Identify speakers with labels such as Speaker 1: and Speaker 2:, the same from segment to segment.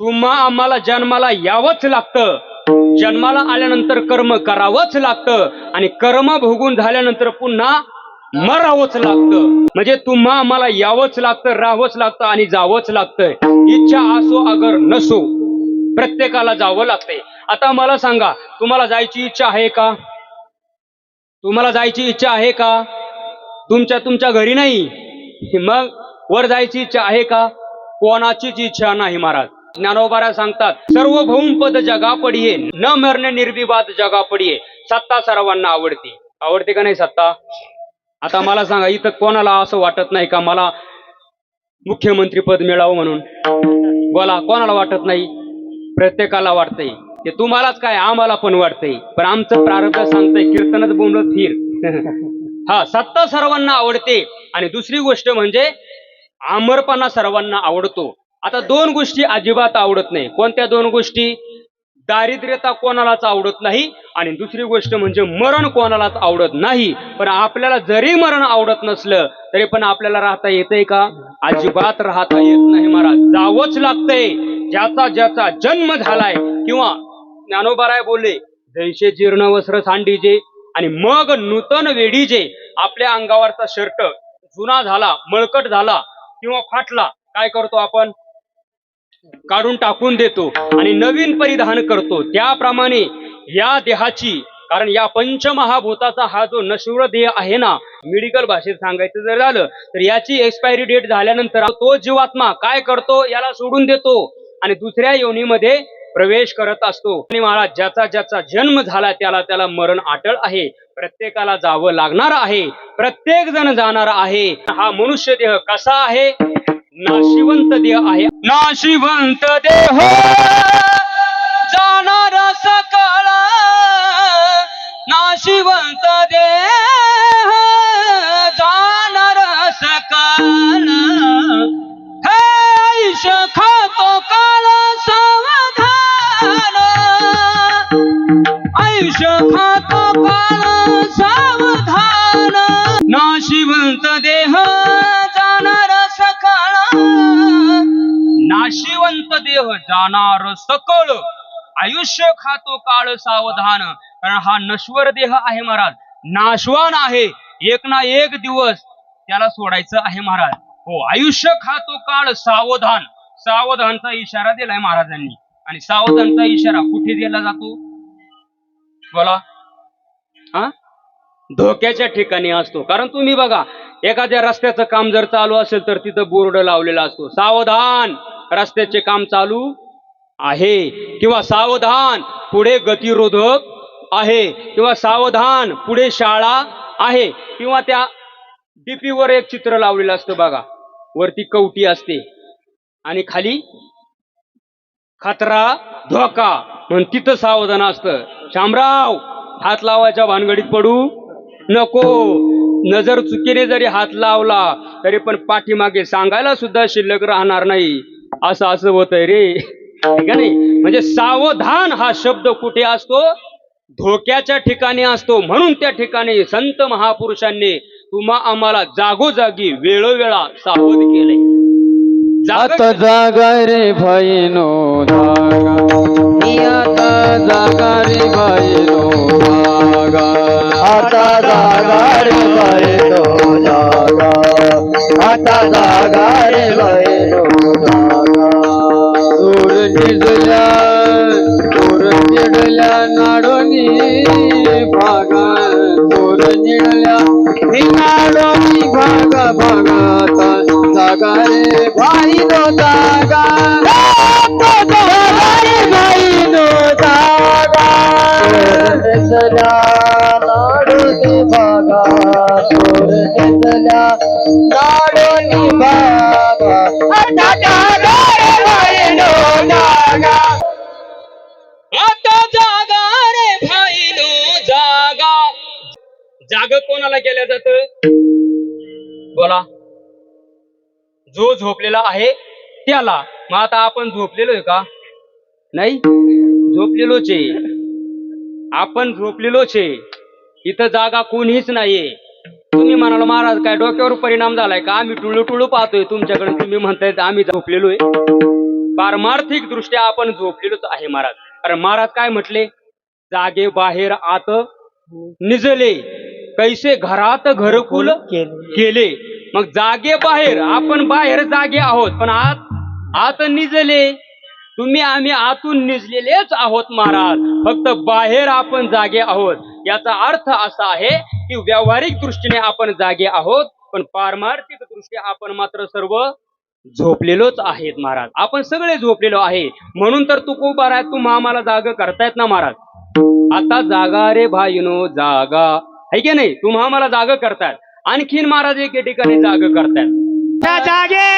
Speaker 1: तुम्हा आम्हाला जन्माला यावंच लागतं. जन्माला आल्यानंतर कर्म करावंच लागतं. आणि कर्म भोगून झाल्यानंतर पुन्हा मरावंच लागतं. म्हणजे तुम्हा आम्हाला यावंच लागतं राहावंच लागतं आणि जावंच लागतंय. इच्छा असो अगर नसो प्रत्येकाला जावं लागतंय. आता मला सांगा तुम्हाला जायची इच्छा आहे का? तुम्हाला जायची इच्छा आहे का? तुमच्या तुमच्या घरी नाही. मग वर जायची इच्छा आहे का? कोणाचीच इच्छा नाही महाराज. ज्ञानोबारा सांगतात सर्वभौम पद जगा पडिये न मरणे निर्विवाद जगा पडिये. सत्ता सर्वांना आवडते. आवडते का नाही सत्ता? आता मला सांगा इथं कोणाला असं वाटत नाही का मला मुख्यमंत्री पद मिळावं म्हणून? बोला कोणाला वाटत नाही? प्रत्येकाला वाटतंय. ते तुम्हालाच काय आम्हाला पण वाटतंय. पण आमचं प्रारब्ध सांगतंय कीर्तनच बोंबलत फिर. हा सत्ता सर्वांना आवडते. आणि दुसरी गोष्ट म्हणजे आमरपणा सर्वांना आवडतो. आता दोन गोष्टी अजिबात आवडत नाही. कोणत्या दोन गोष्टी? दारिद्र्यता कोणालाच आवडत नाही आणि दुसरी गोष्ट म्हणजे मरण कोणालाच आवडत नाही. पण आपल्याला जरी मरण आवडत नसलं तरी पण आपल्याला राहता येतंय का? अजिबात राहता येत नाही महाराज. जावंच लागतंय. ज्याचा ज्याचा जन्म झालाय किंवा ज्ञानोबाराय बोलले जैसे जीर्ण वस्त्र सांडीजे आणि मग नूतन वेडीजे. आपल्या अंगावरचा शर्ट जुना झाला मळकट झाला किंवा फाटला काय करतो आपण? काढून टाकून देतो आणि नवीन परिधान करतो. त्याप्रमाणे या देहाची कारण या पंचमहाभूताचा हा जो नश्वर देह आहे ना मेडिकल भाषेत सांगायचं जर झालं तर याची एक्सपायरी डेट झाल्यानंतर तो जीवात्मा काय करतो याला सोडून देतो आणि दुसऱ्या योनीमध्ये प्रवेश करत असतो. आणि महाराज ज्याचा ज्याचा जन्म झाला त्याला त्याला मरण आटळ आहे. प्रत्येकाला जावं लागणार आहे. प्रत्येक जण जाणार आहे. हा मनुष्य देह कसा आहे? नाशिवंत देह आहे. नाशिवंत देह जाणार सकाळ. नाशिवंत देह नाशिवंत देह जाणार सकळ आयुष्य खातो काळ सावधान कारण हा नश्वर देह आहे महाराज नाशवान आहे एक ना एक दिवस त्याला सोडायचं आहे महाराज हो आयुष्य खातो काळ सावधान सावधानचा इशारा दिलाय महाराजांनी आणि सावधानचा इशारा कुठे दिला जातो बोला हा धोक्याच्या ठिकाणी असतो कारण तुम्ही बघा एखाद्या रस्त्याचं काम जर चालू असेल तर तिथं बोर्ड लावलेला असतो सावधान रस्त्याचे काम चालू आहे. किंवा सावधान पुढे गतिरोधक आहे. किंवा सावधान पुढे शाळा आहे. किंवा त्या डीपीवर वर एक चित्र लावलेलं असतं बघा. वरती कवटी असते. आणि खाली खतरा धोका. म्हणून तिथं सावधान असतं. शामराव हात लावायच्या भानगडीत पडू नको. नजर चुकीने जरी हात लावला तरी पण पाठीमागे सांगायला सुद्धा शिल्लक राहणार नाही. असं असं होतंय रे. ठीक आहे म्हणजे सावधान हा शब्द कुठे असतो? धोक्याच्या ठिकाणी असतो. म्हणून त्या ठिकाणी संत महापुरुषांनी तुम्हा आम्हाला जागोजागी वेळोवेळा सावध केले
Speaker 2: जात जागा रे भाईनो आता जागा रे भैनो जागा
Speaker 3: आता जागा रे बैलो जागा आता जागा रे घेतल्या बागा घेतल्या बागा जागा रे बैलो जागा.
Speaker 1: आता जागा रे भाईनो जागा. जाग कोणाला केल्या जात? बोला. जो झोपलेला आहे त्याला. मग आता आपण झोपलेलो आहे का? नाही. झोपलेलोच. आहे आपण झोपलेलोच आहे. इथं जागा कोणीच नाहीये. तुम्ही म्हणाला महाराज काय डोक्यावर परिणाम झालाय का? आम्ही टुळू टुळू पाहतोय तुमच्याकडे. तुम्ही म्हणताय आम्ही झोपलेलो आहे पारमार्थिक दृष्ट्या आपण झोपलेलोच आहे महाराज. कारण महाराज काय म्हटले? जागे बाहेर आत निजले. कैसे घरात घरकुल केले. मग जागे बाहेर. आपण बाहेर जागे आहोत पण आत आत निजले. तुम्ही आम्ही आतून निजलेलेच आहोत महाराज. फक्त बाहेर आपण जागे आहोत. याचा अर्थ असा आहे की व्यावहारिक दृष्टीने आपण जागे आहोत पण पारमार्थिक दृष्ट्या आपण मात्र सर्व झोपलेलोच आहेत महाराज. आपण सगळे झोपलेलो आहे. म्हणून तर तू खूप आहे तू आम्हाला जाग करतायत ना महाराज. आता जागा रे भाईनो जागा. है की नाही? तुम्हा मला जाग करतायत. आणखीन महाराज एके ठिकाणी जाग करतायत.
Speaker 3: त्या जागे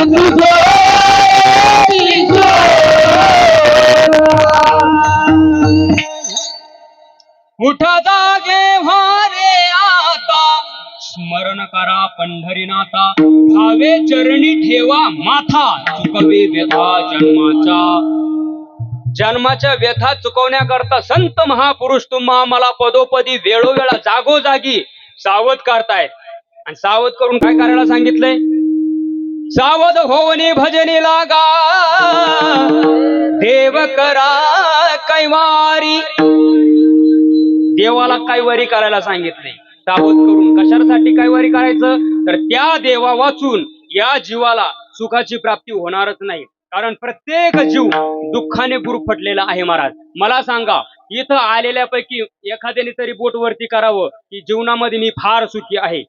Speaker 1: उठा जागे भारे आता. स्मरण करा पंढरीनाथा भावे चरणी ठेवा माथा. चुकवे व्यथा जन्माच्या जन्माच्या व्यथा चुकवण्याकरता संत महापुरुष तुम्हा मला पदोपदी वेळोवेळा जागोजागी सावध करतायत. आणि सावध करून काय करायला सांगितलंय? सावध होवनी भजनी लागा. देव करा कैवारी. देवाला कैवारी करायला सांगितले. सावध करून कशासाठी कैवारी करायचं? तर त्या देवा वाचून या जीवाला सुखाची प्राप्ती होणारच नाही. कारण प्रत्येक जीव दुःखाने गुरफटलेला आहे महाराज. मला सांगा इथं आलेल्यापैकी एखाद्याने तरी बोट वरती करावं की जीवनामध्ये मी फार सुखी आहे?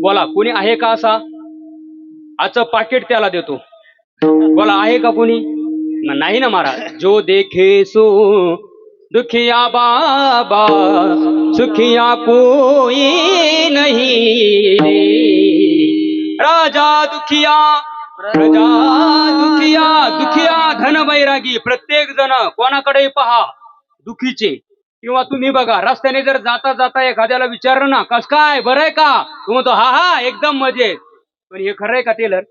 Speaker 1: बोला कोणी आहे का असा? आजचं पाकिट त्याला देतो. बोला आहे का कोणी? नाही ना महाराज. जो देखे सो दुखिया बाबा सुखिया कोई नहीं राजा दुखिया प्रजा दुखिया दुखिया धन बैरागी प्रत्येक जण कोणाकडे पहा दुखीचे. किंवा तुम्ही बघा रस्त्याने जर जाता जाता एखाद्याला विचारलं ना कस काय? बरंय का? तू म्हणतो हा हा एकदम मजेत. पण हे खरं आहे का टेलर?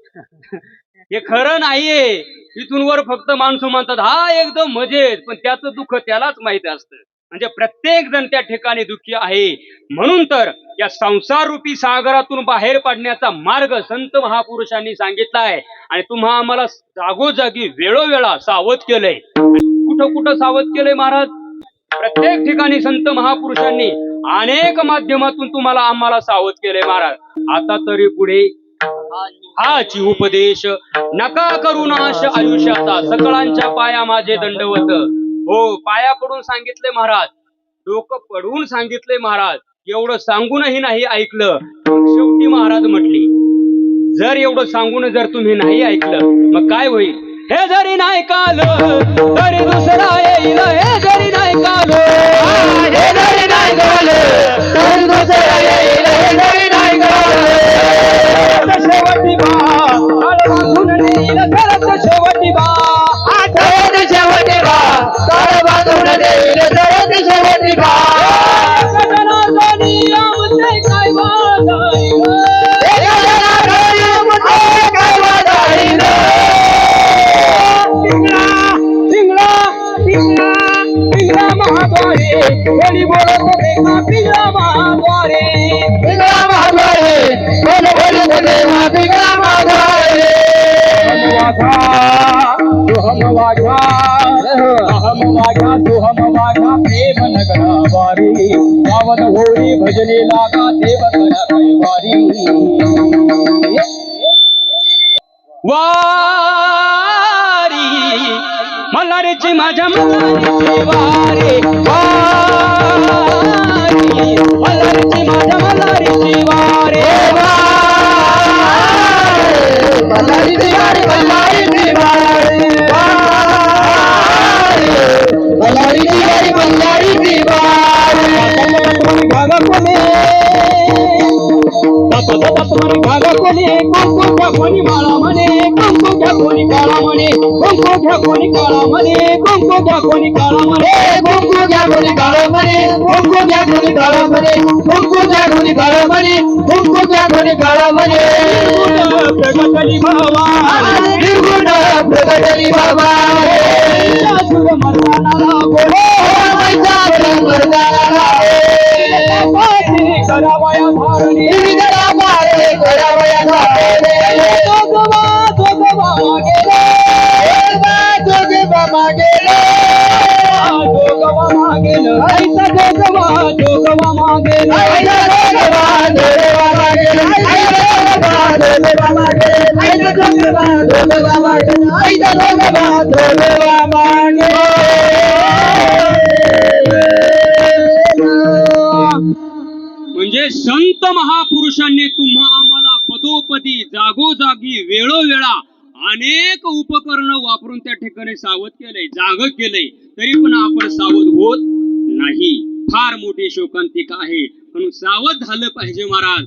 Speaker 1: हे खरं नाहीये. इथून वर फक्त माणसं म्हणतात हा एकदम मजेत. पण त्याचं दुःख त्यालाच माहीत असतं. म्हणजे प्रत्येक जण त्या ठिकाणी दुःखी आहे. म्हणून तर या संसार रूपी सागरातून बाहेर पडण्याचा मार्ग संत महापुरुषांनी सांगितलाय. आणि तुम्हा आम्हाला जागोजागी वेळोवेळा सावध केलंय. कुठं कुठं सावध केलंय महाराज? प्रत्येक ठिकाणी संत महापुरुषांनी अनेक माध्यमातून तुम्हाला आम्हाला सावध केलंय महाराज. आता तरी पुढे हाची उपदेश नका करू नाश आयुष्याचा. सकळांच्या पाया माझे दंडवत. हो पाया पडून सांगितले महाराज. डोकं पडून सांगितले महाराज. एवढं सांगूनही नाही ऐकलं. शेवटी महाराज म्हटली जर एवढं सांगून जर तुम्ही नाही ऐकलं मग काय होईल? हे जरी नाही काल तरी दुसरा येईल. हे जरी नाही काल
Speaker 3: हे जरी नाही काल तरी दुसरा येईल, हे जरी
Speaker 1: महाद्वारे कोणी बोलत होते पिंगळा महाद्वारे.
Speaker 3: पिंगळा मागवारे, कोण बोलत पिंगळा
Speaker 1: वाघा अहम वाघा वाघा प्रेम नगरा वारी पावन लागा देव करा मल्हारीची माझ्या वारी. मल्हारीची माझ्या मल्हारीची वारी.
Speaker 3: मल्हारीची
Speaker 1: कुंकू घ्या कोणी काळामध्ये
Speaker 3: कुंकू घ्या कोणी काळामध्ये कुंकू घ्या कोणी काळामध्ये
Speaker 1: प्रगटली भावा
Speaker 3: निर्गुण प्रगटली बाबा
Speaker 1: मर्दानाला बोलो पाठी करावया धारणी म्हणजे संत महापुरुषांनी तुम्हा आम्हाला पदोपदी जागोजागी वेळोवेळा अनेक उपकरण वापरून त्या ठिकाणी सावध केलंय जाग केलंय. तरी पण आपण सावध होत नाही. फार मोठी शोकांतिका आहे. म्हणून सावध झालं पाहिजे महाराज.